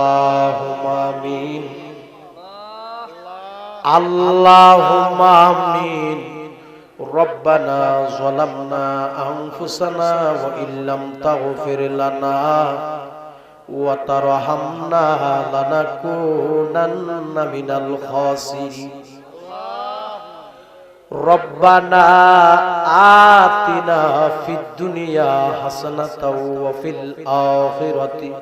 اللهم آمين اللهم آمين ربنا ظلمنا أنفسنا وإن لم تغفر لنا وترحمنا لنكونن من الخاسرين ربنا آتنا في الدنيا حسنة وفي الآخرة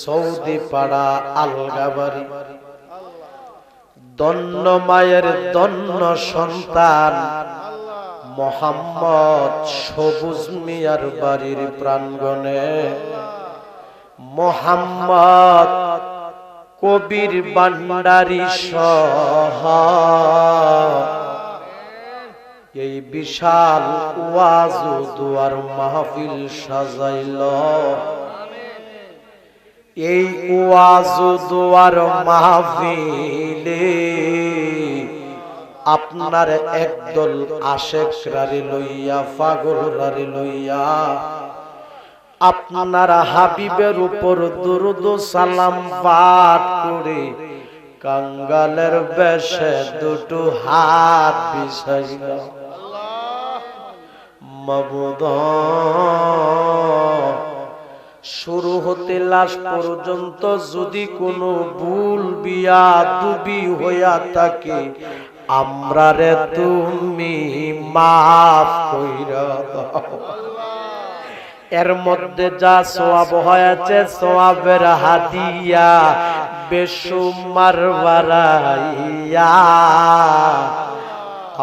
Saudi পাড়া আলগাবাড়ি দন্ন মায়ের দন্ন সন্তান, মোহাম্মদ সবুজ মিয়ার বাড়ির প্রাঙ্গণে। মোহাম্মদ কবির বান্ডারি সহ। এই বিশাল ওয়াজ দুয়ার মাহফিল সাজাইল। এই ওয়াজ দুয়ার মাহফিলে আপনার একদল আশেক রারি লইয়া পাগল রারি লইয়া, আপনার হাবিবের উপর দুরুদ সালাম পাঠ করে কাঙ্গালের বেশে দুটো হাত বিষাইল মবুদ শুরু হতে লাশ পর্যন্ত যদি কোনো ভুল বিয়া দুবি হইয়া থাকে, আমরা রে তুমি মাফ কইরা এর মধ্যে যা সোয়াব হয়েছে, সোয়াবের হাদিয়া বেসুমার বাড়াইয়া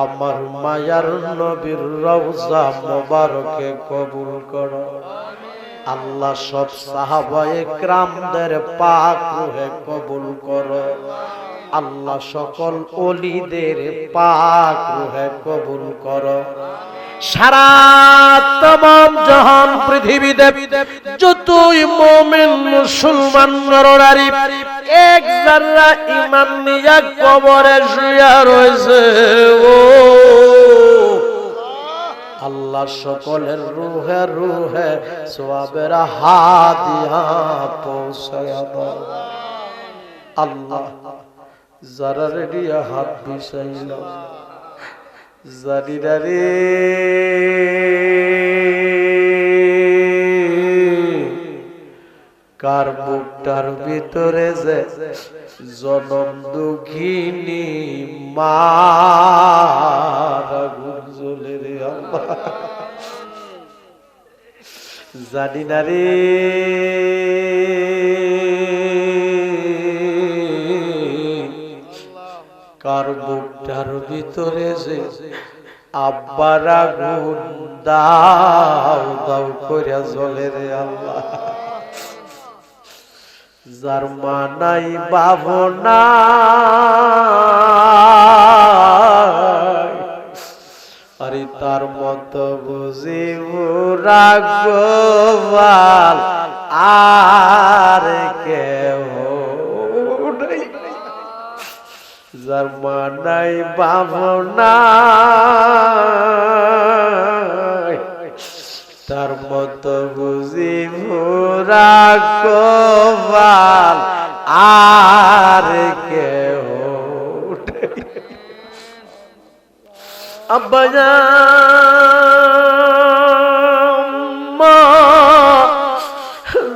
আমার মায়ার নবীর রওজা মোবারকে কবুল করো। আল্লাহ সব সাহাবায়ে ক্রামদের পাক রুহে কবুল করো। আল্লাহ সকল অলিদের পাক রুহে কবুল করো। সারা তমাম জাহান পৃথিবীতে যতই মোমেন মুসলমান নরনারী, এক ইমান নিয়া কবরে শুয়া রয়েছে, ও আল্লাহ সকলের রুহে রুহে সোয়াবের হাদিয়া পৌঁছায়া আল্লাহ যারা রেডিয়া হাত বিষাইল জানিনা রে। কার বুকটার ভিতরে যে জনম দুঃখিনী আল্লাহ জানি না রে। কার বুকটার ভিতরে যে আব্বারা গুণ দাও দাও করিয়া জলে রে আল্লাহ। যার মানাই বাবনা তার মত বুঝি রাগবাল, আর কেউ যার মানাই বাবনা তার মত বুঝি ভোরা কবাল আর কেউ আব্বা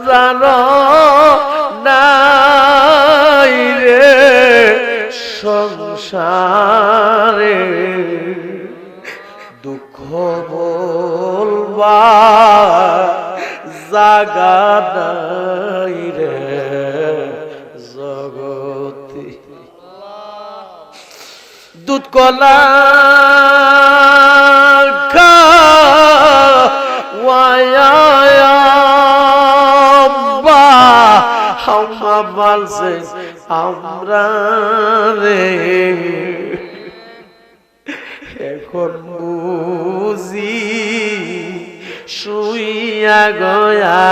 জানো নাই রে সংসারে। দুঃখ বলবা জাগা নাই রে জগতি। দুধ কলা হাম্মা বলছে আমরা রে। এখন বুঝি শুইয়া গয়া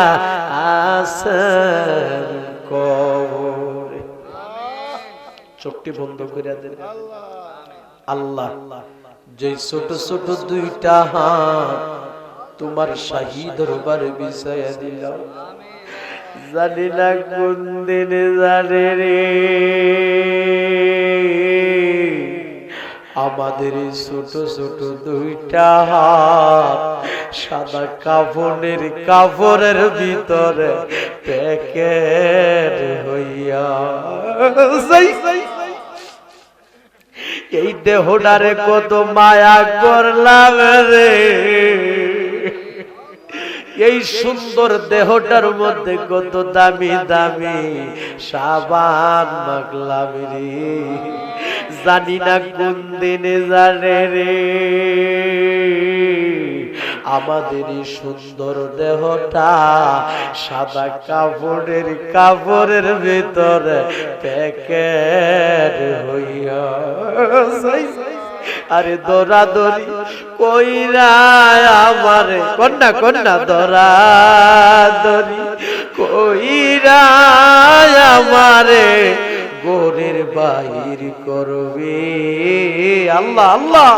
আসর কবরে। চোখটি বন্ধ করে দেন। আল্লাহ। যে ছোট ছোট দুইটা হাত তোমার শাহী দরবারে বিষয় দিল জানি না কোন দিনে জানে রে। আমাদের ছোট ছোট দুইটা হাত সাদা কাফনের কাপড়ের ভিতরে প্যাকেট হইয়া এই দেহটারে কত মায়া করলাম রে। এই সুন্দর দেহটার মধ্যে কত দামি দামি সাবান মাগলাম রে জানি না কোন দিনে জানে রে আমাদের এই সুন্দর দেহটা সাদা কাপড়ের কাপড়ের ভিতরে প্যাকেট হইয়া। আরে দরা দরি কইরা আমারে কন্যা কন্যা দরা দরি কইরা আমারে গোরের বাহির করবে। আল্লাহ আল্লাহ।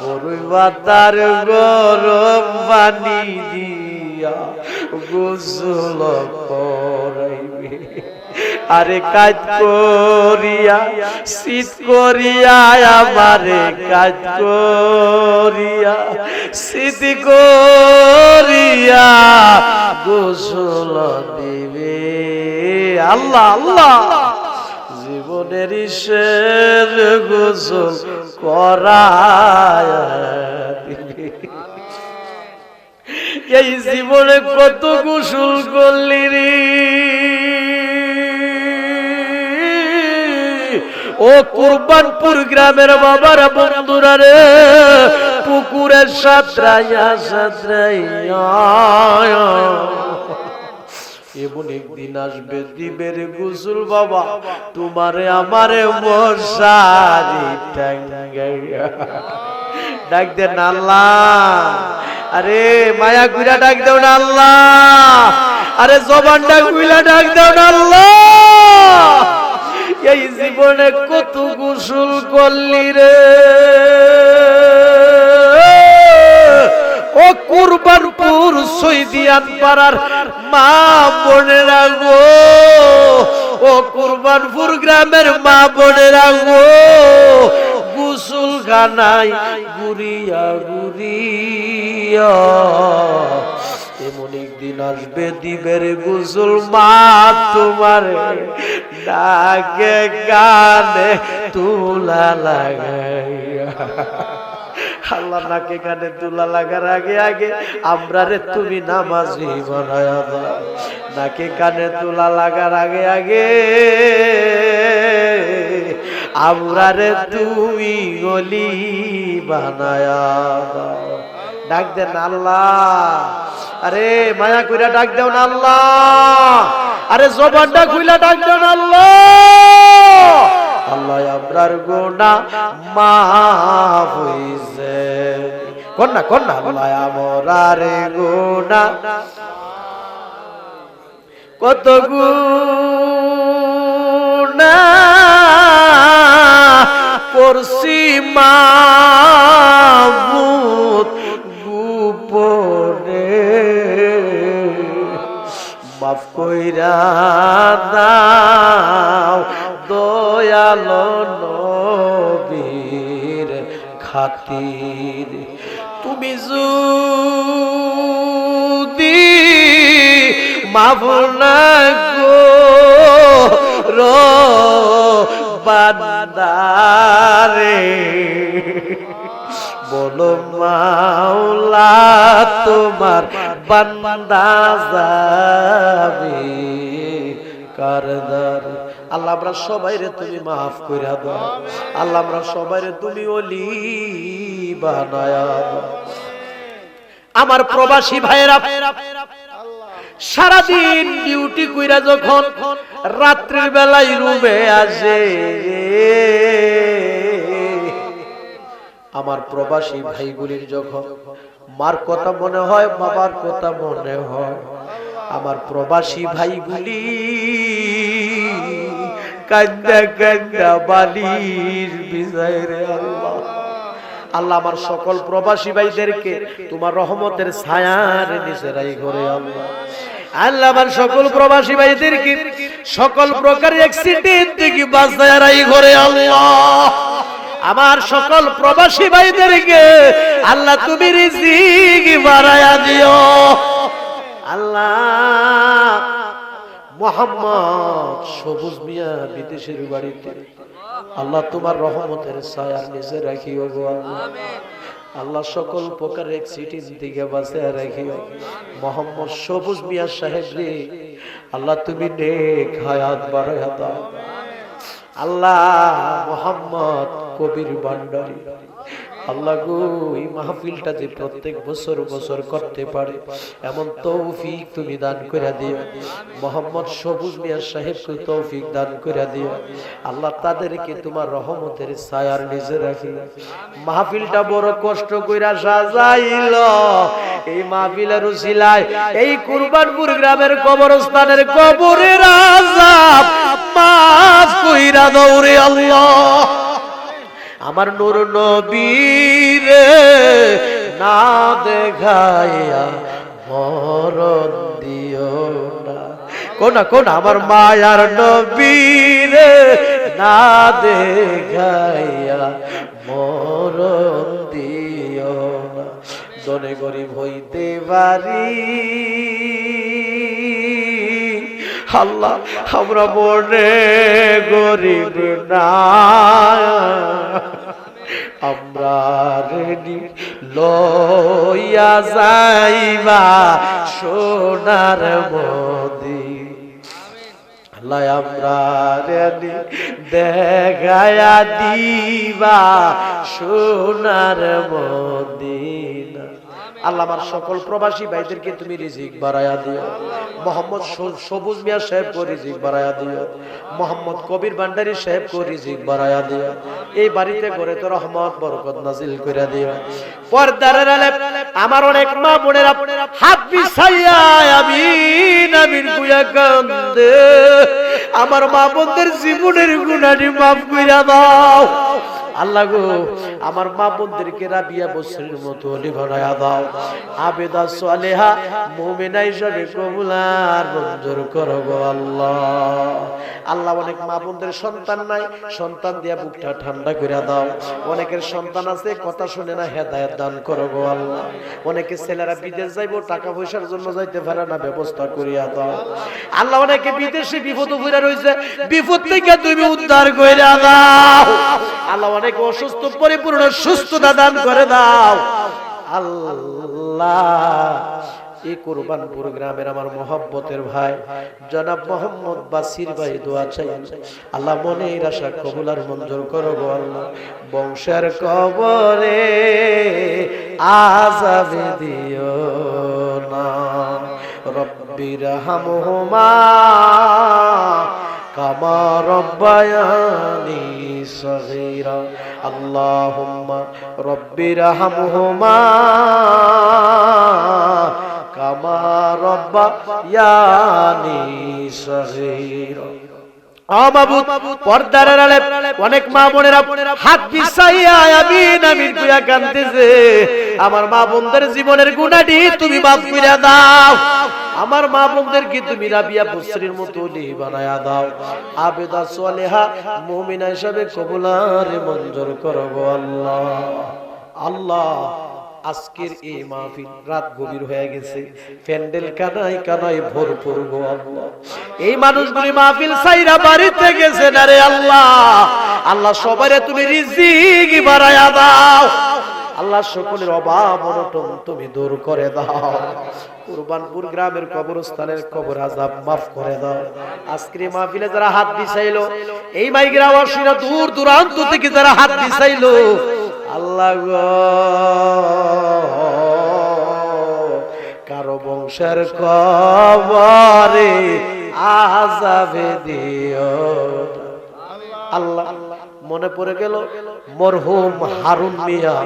বড়ই বাতার গরম পানি দিয়া গোসল করাইবে। আরে কাজ করিয়া, শীত করিয়া, আমারে কাজ করিয়া, শীত করিয়া গোসল দিবে। আল্লাহ আল্লাহ। জীবনের শের গোসল দিবে। এই জীবনে কত গোসল করলি রে? ও কুরবানপুর গ্রামের বাবার বন্ধুরা রে, পুকুরের সাঁতরাইয়া সাঁতরাইয়া। এমন একদিন আসবে দিবের গুসুল বাবা, তোমারে আমারে মশারি ডাক দেন আল্লাহ। আরে মায়া গুইলা ডাক দেও না আল্লাহ। আরে জবান ডাক গুইলা ডাক দেও না আল্লাহ। এই জীবনে কত গোসল করলি রে? ও কুরবানপুর সৈদিয়ান পাড়ার মা বোনেরা গো, ও কুরবানপুর গ্রামের মা বোনেরা গো গুসুল খানাই গুরিয়া গুরিয়া আসবে দিবের গুসুল মা তোমার ডাকে গানে তুলা লাগাইয়া। আল্লাহ নাকে কানে তুলা লাগার আগে আগে আমরা রে তুমি নামাজি বানায়া দাও। নাকে কানে তুলা লাগার আগে আগে আমরা রে তুমি গলি বানায় দাও। ডাক দেন আল্লাহ। আরে মায়া কইরা ডাক দেও না আল্লাহ। আরে জবানটা খুইলা ডাক দেও না আল্লাহ। আল্লাহ, আমরার গোনা মাফ হইছে। কন্যা কন্যা। আল্লাহ, আমরারে গোনা কত গুনা করছি মাবুত গোপনে। কইরা দাও দয়াল নবীর খাতির। তুমি যদি মাফ না গো রো বলো মাওলা তোমার আল্লাহ, আমরা সবাই রে তুমি মাফ কইরা দাও। আল্লাহ, আমরা সবাই রে তুমি আমার প্রবাসী ভাইরা সারাদিন ডিউটি কইরা যখন রাত্রির বেলায় রুমে আসে, আমার প্রবাসী ভাইগুলির যখন মার কথা মনে হয়, বাবার কথা মনে হয়। আমার প্রবাসী ভাইগুলি কান্দা কান্দা বালির বিজয়ের আল্লাহ। আল্লাহ আমার সকল প্রবাসী ভাইদেরকে তোমার রহমতের ছায়ার নিচে রাই ঘরে আল্লাহ। আল্লাহ আমার সকল প্রবাসী ভাইদেরকে সকল প্রকার অ্যাক্সিডেন্ট থেকে বাঁচায় রাই ঘরে আল্লাহ। আমার সকল প্রবাসী ভাইদেরকে আল্লাহ তুমি রিজিক বাড়ায়া দিও। আল্লাহ মোহাম্মদ সবুজ মিয়া বিদেশের বাড়িতে। আল্লাহ তোমার রহমতের ছায়ার নিচে রাখিও গো আল্লাহ। সকল প্রকার অ্যাক্সিডেন্ট থেকে বাঁচিয়ে রাখিও। মোহাম্মদ সবুজ মিয়া সাহেব রে, আল্লাহ তুমি নেক হায়াত বাড়ায়া দাও। আল্লাহ মোহাম্মদ কবির ভান্ডারী। আল্লাহ গো, এই মাহফিলটা যে প্রত্যেক বছর বছর করতে পারে, এমন তৌফিক তুমি দান করে দিও। মোহাম্মদ সবুজ মিয়া সাহেবকে তৌফিক দান করে দিও। আল্লাহ তাদেরকে তোমার রহমতের ছায়ার নিজে রাখি। মাহফিলটা বড় কষ্ট কইরা সাজাইল। এই মাহফিলের উসিলায়, এই কুরবানপুর গ্রামের কবরস্থানের কবরের আজাব মাফ কইরা দৌড়ে আল্লাহ। আমার নূর নবীরে না দেখাইয়া মরণ দিও না। কোনা কোন আমার মায়ার নবীরে না দেখাইয়া মরণ দিও না। দনে গরিব হইতে পারি আল্লাহ, আমরা মনে গরিব না। আমরা রেডি লইয়া যাইবা সোনার মদি। আল্লাহ, আমরা রেডি দেখায়া দিবা সোনার মদিনা আল্লাহ আমার সকল প্রবাসী ভাইদেরকে তুমি রিজিক বাড়ায়া দিও। মোহাম্মদ সবুজ মিয়া সাহেব কো রিজিক বাড়ায়া দিও। মোহাম্মদ কবির ভান্ডারী সাহেব কো রিজিক বাড়ায়া দিও। এই বাড়িতে করে তো রহমত, বরকত নাজিল করে দিও। পর্দার আলে আমার অনেক মা বোনেরা হাত বিছাইয়া আমি নাবির গুয়া কান্দে। আমার মা বোনদের জীবনের গুণাটি মাফ কইরা দাও। আল্লাহ গো, আমার মা বোনদেরকে রাবিয়া বসরির মতো অলি বানায়া দাও আবেদা সালেহা মুমিনা হিসাবে কবুলার মঞ্জুর করো গো আল্লাহ। আল্লাহ অনেক মা বোনদের সন্তান নাই, সন্তান দিয়া বুকটা ঠান্ডা করে দাও। অনেকের সন্তান আছে, কথা শুনে না হেদায়েত দান করো গো আল্লাহ। অনেকে ছেলেরা বিদেশ যাইবো, টাকা পয়সার জন্য যাইতে পারে না, ব্যবস্থা করিয়া দাও। আল্লাহ অনেকে বিদেশে বিপদ পড়ে রয়েছে, বিপদ থেকে তুমি উদ্ধার করে দাও। আল্লাহ অনেক অসুস্থ, পরিপূর্ণ সুস্থতা দান করে দাও। আল্লাহ, এই গ্রামের আমার ভাই, জনাব মোহাম্মদ বাসির ভাই দোয়া চাই আল্লাহ আশা মঞ্জুর করো আল্লাহ। বংশের কবরে আজাবে দিও না। রব্বির হামহুমা কামা রব্বায়ানি সগীরা। আল্লাহুম্মা রব্বির হামহুমা কামা রব্বায়ানি সগীরা। অনেক মা বোনেরা আমার মা বোনদের জীবনের গুণাটি তুমি মাফ কইরা দাও। আমার মা বোনদের কি তুমি রাবিয়া বসরির মতো বানায়া দাও। আবেদা সালেহা, মুমিনা হিসাবে কবুলার মঞ্জুর করো গো আল্লাহ। আল্লাহ আজকের এই মাহফিল রাত গভীর হয়ে গেছে। প্যান্ডেল কানাই কানাই ভরপুর গো আল্লাহ। এই মানুষগুলি মাহফিল সাইরা বাড়িতে গেছে না রে আল্লাহ? আল্লাহ সবারে তুমি রিজিক বাড়ায়া দাও। আল্লাহ সকলের অভাব অনটন তুমি দূর করে দাও। কুরবানপুর গ্রামের কবরস্থানের কবর আজাব মাফ করে দাও। আজকের মাহফিলে যারা হাত দিছাইলো এই মাইকের আওয়াজ শুনে দূর দূরান্ত থেকে যারা হাত দিছাইলো আল্লাহ কারও বংশ বংশের কবরে আজাবে দিও। আল্লাহ মনে পড়ে গেল, মরহুম হারুন মিয়া।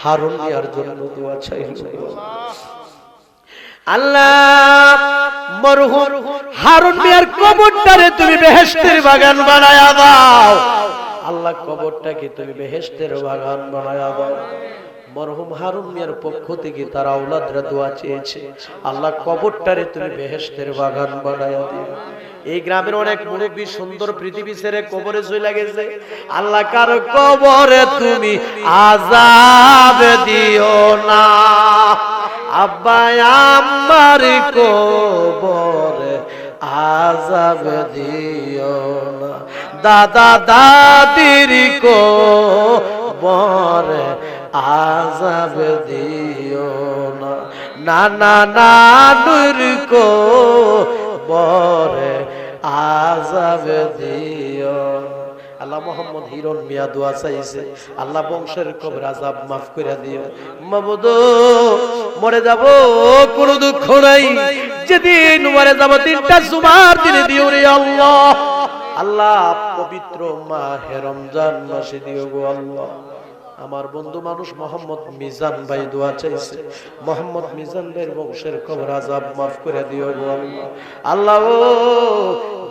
হারুন মিয়ার জন্য দোয়া চাইল। আল্লাহ মরহুম হারুন মিয়ার কবরটারে তুমি বেহেশতের বাগান বানায়া দাও। আল্লাহ কবরটাকে তুমি বেহেশতের বাগান বানায়া দাও। মরহুম হারুন মিয়ার পক্ষ থেকে তার আওলাদরা দোয়া চেয়েছে, আল্লাহ কবরটারে তুমি বেহেশতের বাগান বানায়া দিও। এই গ্রামের অনেক মুরব্বী সুন্দর পৃথিবী ছেড়ে কবরে চলে গেছে। আল্লাহ কার কবরে তুমি আজাব দিও না। আব্বা আমার কবরে আজাব দিও না। দাদা দাদির কবরে আজাব দিও না। না নানা নানুর কবরে আজাব দিও না। আল্লাহ মোহাম্মদ হিরণ মিয়া দোয়া চাইছে। আল্লাহ বংশের কবর আজাব মাফ করে দিও। মাবুদ, মরে যাব, কোনো দুঃখ নাই। যেদিন মরে যাব, তিনটা জুমার দিনে দিও রে আল্লাহ। আল্লাহ, পবিত্র মাহে রমজান মাসে দিও গো আল্লাহ। আমার বন্ধু মানুষ মোহাম্মদ মিজান ভাই দোয়া চাইছে। মোহাম্মদ মিজান ভাইয়ের বংশের কবর আজাব মাফ করে দিও গো আল্লাহ। আল্লাহ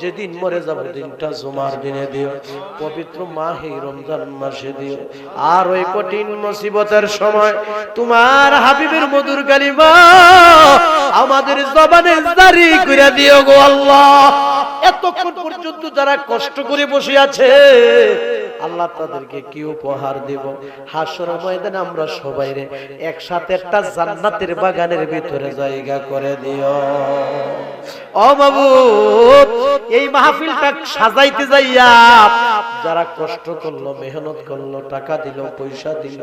যেদিন মরে যাব দিনটা জুমার দিনে দিও। পবিত্র মাহে রমজান মাসে দিও। আর ওই কঠিন মুসিবতের সময় তোমার হাবিবের মধুর কালিমা আমাদের জবানে জারি করে দিও গো আল্লাহ। এতক্ষণ পর্যন্ত যারা কষ্ট করে বসে আছে, আল্লাহ তাদেরকে কি উপহার দেব? হাসর ময়দানে আমরা সবাই রে একসাথে একটা জান্নাতের বাগানের ভিতরে জায়গা করে দিও। ও বাবু এই মাহফিলটা সাজাইতে যাইয়া যারা কষ্ট করল, মেহনত করল, টাকা দিল, পয়সা দিল,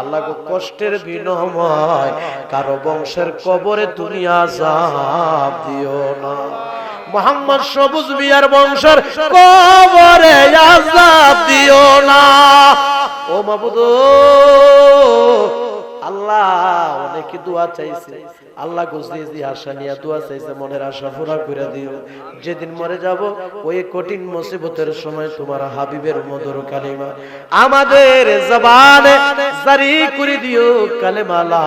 আল্লাহ কষ্টের বিনিময় কারও বংশের কবরে তুমি আজাব দিও না। মোহাম্মদ সবুজ মিয়ার বংশের কবরে আজাব দিও না। ও মাবুদ আল্লাহ অনেকে দোয়া চাইছে। আল্লাহ দিয়ে আশা নিয়ে দোয়া চাইছে, মনের আশা পুরা করে দিও। যেদিন মরে যাব, ওই কঠিন মুসিবতের সময় তোমার হাবিবের মধুর কালিমা আমাদের জবানে জারি করে দিও, কালেমা লা